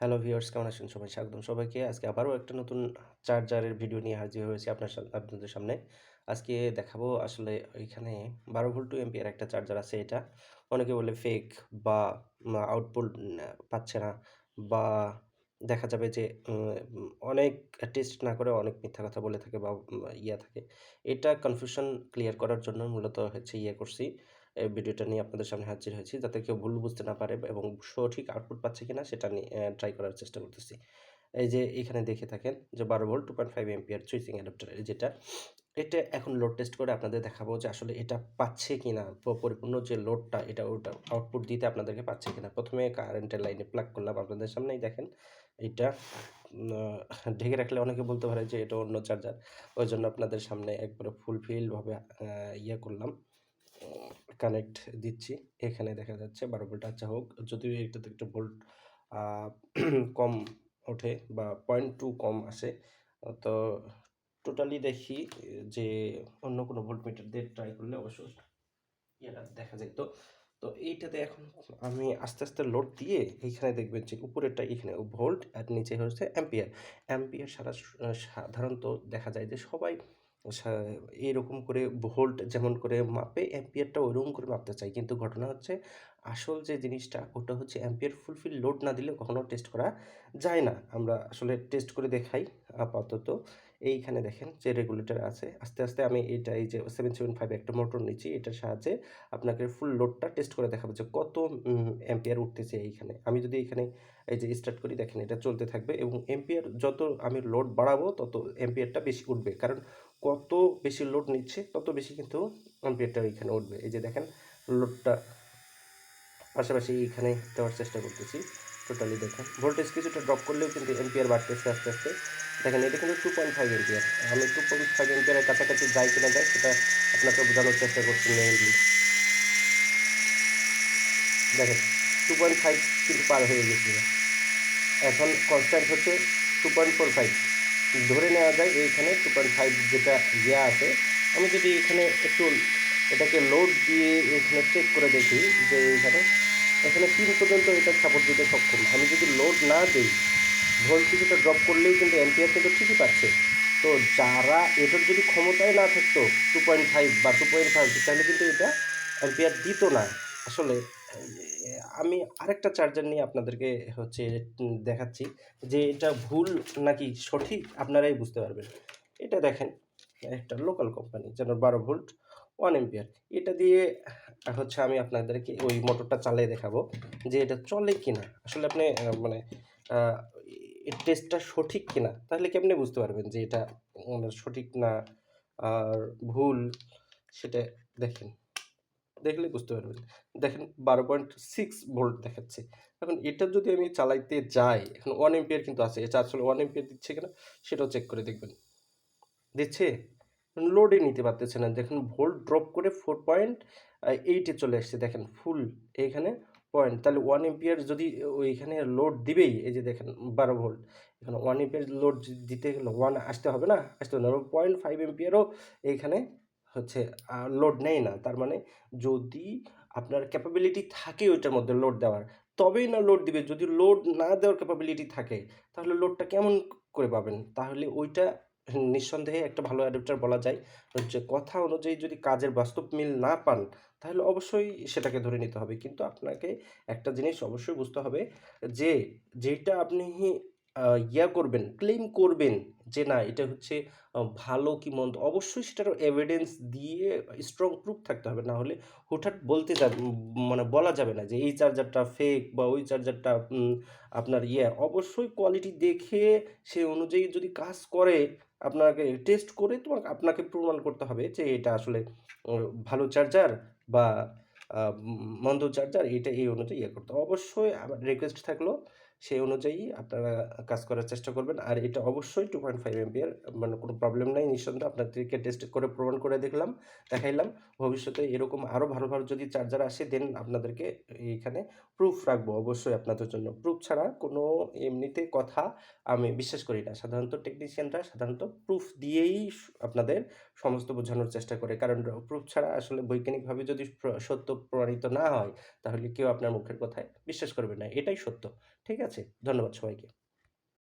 Hello viewers কেমন আছেন সবাই? স্বাগতম সবাইকে। আজকে আবারও একটা নতুন চার্জারের ভিডিও নিয়ে হাজির হয়েছি আপনার আপনাদের সামনে। আজকে দেখাবো আসলে এখানে বারো ভোল্ট টু এমপিয়ার একটা চার্জার আছে এটা। অনেকে বলে ফেক বা আউটপুট পাচ্ছে না বা দেখা যাবে যে অনেক টেস্ট না করে অনেক মিথ্যা কথা বলে থাকে বা ইয়া থাকে। এটা কনফিউশন ক্লিয়ার করার জন্য মূলত হচ্ছে ইয়ে করছি। ভিডিওটা নিয়ে আপনাদের সামনে হাজির হয়েছি। যাতে কেউ ভুল বুঝতে না পারে এবং সঠিক আউটপুট পাচ্ছে কিনা সেটা নিয়ে ট্রাই করার চেষ্টা করতেছি। এই যে এখানে দেখে থাকেন যে বারো volt two point five ampere switching adapter যেটা, এটা এখন লোড টেস্ট করে আপনাদের দেখাবো যে আসলে এটা পাচ্ছে কিনা। প- পরিপূর্ণ যে লোডটা এটা ওটা আউটপুট দিতে আপনাদেরকে পাচ্ছে কিনা। প্রথমে কারেন্টের লাইনে প্লাগ করলাম আপনাদের সামনেই দেখেন। এটা ঢেকে রাখলে অনেকে বলতে পারে যে এটা অন্য চার্জার ওই জন্য আপনাদের সামনে একবারে ফুলফিলভাবে ইয়ে করলাম। কানেক্ট দিচ্ছি। এখানে দেখা যাচ্ছে বারো ভোল্ট আচ্ছা হোক, যদিও এটাতে একটু ভোল্ট কম ওঠে বা পয়েন্ট টু কম আসে, তো টোটালি দেখি যে অন্য কোনো ভোল্ট মিটার দিয়ে ট্রাই করলে অবশ্যই ইয়েটা দেখা যেত তো এইটাতে এখন আমি আস্তে আস্তে লোড দিয়ে এইখানে দেখবেন যে উপরেরটা এখানে ভোল্ট আর নিচে হচ্ছে অ্যাম্পিয়ার অ্যাম্পিয়ার সারা সাধারণত দেখা যায় যে সবাই এরকম করে ভোল্ট যেমন করে মাপে অ্যাম্পিয়ারটা ওইরকম করে মাপতে চাই। কিন্তু ঘটনা হচ্ছে, আসল যে জিনিসটা, ওটা হচ্ছে অ্যাম্পিয়ার ফুলফিল লোড না দিলে কখনো টেস্ট করা যায় না। আমরা আসলে টেস্ট করে দেখাই আপাতত। এইখানে দেখেন যে রেগুলেটর আছে। আস্তে আস্তে আমি এটা এই যে সেভেন সেভেন ফাইভ একটা মোটর নিচ্ছি, এটার সাহায্যে আপনাকে ফুল লোডটা টেস্ট করে দেখাবো যে কত অ্যাম্পিয়ার উঠতেছে এইখানে। আমি যদি এখানে এই যে স্টার্ট করি, দেখেন এটা চলতে থাকবে এবং এম্পিয়ার যত আমি লোড বাড়াবো, তত এম্পিয়ারটা বেশি উঠবে। কারণ কত বেশি লোড নিচ্ছে, তত বেশি কিন্তু এম্পিয়ারটা এখানে উঠবে। এই যে দেখেন লোডটা পাশাপাশি এইখানে দেওয়ার চেষ্টা করতেছি টোটালি দেখেন। ভোল্টেজ কিছুটা ড্রপ করলেও কিন্তু এম্পিয়ার বাড়তেছে আস্তে আস্তে। দেখেন, এটা কিন্তু টু পয়েন্ট ফাইভ এম্পিয়ার আমি টু পয়েন্ট ফাইভ এম্পিয়ারের কাছাকাছি যাই কিনা যায় সেটা আপনাকে বোঝানোর চেষ্টা করছি মেইনলি দেখেন টু পয়েন্ট ফাইভ কিন্তু পার হয়ে গেছিল এখন কনস্ট্যান্ট হচ্ছে টু পয়েন্ট ফোর ফাইভ ধরে নেওয়া যায় এইখানে টু পয়েন্ট ফাইভ যেটা ইয়ে আছে। আমি যদি এখানে একটু এটাকে লোড দিয়ে এখানে চেক করে দেখি যে এইখানে, এখানে তিন পর্যন্ত এটা সাপোর্ট দিতে সক্ষম। আমি যদি লোড না দিই ভোল্ট কিছুটা ড্রপ করলেই কিন্তু এম্পিয়ার কিন্তু ঠিকই পাচ্ছে। তো যারা এটার যদি ক্ষমতায় না থাকতো টু পয়েন্ট ফাইভ বা টু পয়েন্ট ফাইভ তাহলে কিন্তু এটা এম্পিয়ার দিত না। আসলে আমি আরেকটা চার্জার নিয়ে আপনাদেরকে হচ্ছে দেখাচ্ছি যে এটা ভুল নাকি সঠিক আপনারাই বুঝতে পারবেন। এটা দেখেন, একটা লোকাল কোম্পানি যেন বারো ভোল্ট ওয়ান এম্পিয়ার এটা দিয়ে হচ্ছে আমি আপনাদেরকে ওই মোটরটা চালিয়ে দেখাবো যে এটা চলে কি না আসলে আপনি মানে টেস্টটা সঠিক কিনা, তাহলে কেমনে বুঝতে পারবেন যে এটা মানে সঠিক না আর ভুল, সেটা দেখেন। দেখলে বুঝতে পারবেন। দেখেন বারো পয়েন্ট সিক্স ভোল্ট দেখাচ্ছে। এখন এটা যদি আমি চালাইতে যাই, এখন ওয়ান এম্পিয়ার কিন্তু আছে, এটা আসলে ওয়ান এম্পিয়ার দিচ্ছে কিনা সেটাও চেক করে দেখবেন। দিচ্ছে? লোডে নিতে পারতেছে না। দেখুন ভোল্ট ড্রপ করে ফোর পয়েন্ট এইটে চলে আসছে। দেখেন ফুল এইখানে পয়েন্ট তাহলে ওয়ান এম্পিয়ার যদি ওইখানে লোড দিবেই, এই যে দেখেন বারো ভোল্ট এখানে ওয়ান এম্পিয়ার লোড দিতে গেলে ওয়ান আসতে হবে না? আসতে হবে না। পয়েন্ট ফাইভ এম্পিয়ারও এইখানে হচ্ছে লোড নেয় না। তার মানে যদি আপনার ক্যাপাবিলিটি থাকে ওইটার মধ্যে লোড দেওয়ার, তবেই না লোড দিবে। যদি লোড না দেওয়ার ক্যাপাবিলিটি থাকে, তাহলে লোডটা কেমন করে পাবেন? তাহলে ওইটা নিঃসন্দেহে একটা ভালো অ্যাডাপ্টার বলা যায়। হচ্ছে কথা অনুযায়ী যদি কাজের বাস্তব মিল না পান, তাহলে অবশ্যই সেটাকে ধরে নিতে হবে। কিন্তু আপনাকে একটা জিনিস অবশ্যই বুঝতে হবে যে যেটা আপনি ইয়া করবেন ক্লেম করবেন যে না, এটা হচ্ছে ভালো কি মন্দ, অবশ্যই সেটার এভিডেন্স দিয়ে স্ট্রং প্রুফ থাকতে হবে না হলে হুটহাট বলতে যাবে মানে বলা যাবে না যে এই চার্জারটা ফেক বা ওই চার্জারটা আপনার ইয়ে অবশ্যই কোয়ালিটি দেখে সে অনুযায়ী যদি কাজ করে, আপনাকে টেস্ট করে তোমার আপনাকে প্রমাণ করতে হবে যে এটা আসলে ভালো চার্জার বা মন্দ চার্জার এটা এই অনুযায়ী ইয়ে করতে। অবশ্যই আমার রিকোয়েস্ট থাকল সেই অনুযায়ী আপনারা কাজ করার চেষ্টা করবেন। আর এটা অবশ্যই টু পয়েন্ট ফাইভ এমপিয়ার মানে কোনো প্রবলেম নাই, নিঃসন্দেহে আপনাদেরকে টেস্ট করে প্রমাণ করে দেখলাম, দেখাইলাম। ভবিষ্যতে এরকম আরও ভালো ভালো যদি চার্জার আসে দেন আপনাদেরকে এইখানে প্রুফ রাখব, অবশ্যই আপনাদের জন্য। প্রুফ ছাড়া কোনো এমনিতে কথা আমি বিশ্বাস করি না। সাধারণত টেকনিশিয়ানরা সাধারণত প্রুফ দিয়েই আপনাদের সমস্ত বোঝানোর চেষ্টা করে। কারণ প্রুফ ছাড়া আসলে বৈজ্ঞানিকভাবে যদি সত্য প্রমাণিত না হয়, তাহলে কেউ আপনার মুখের কথায় বিশ্বাস করবে না। এটাই সত্য। ঠিক আছে? ধন্যবাদ সবাইকে।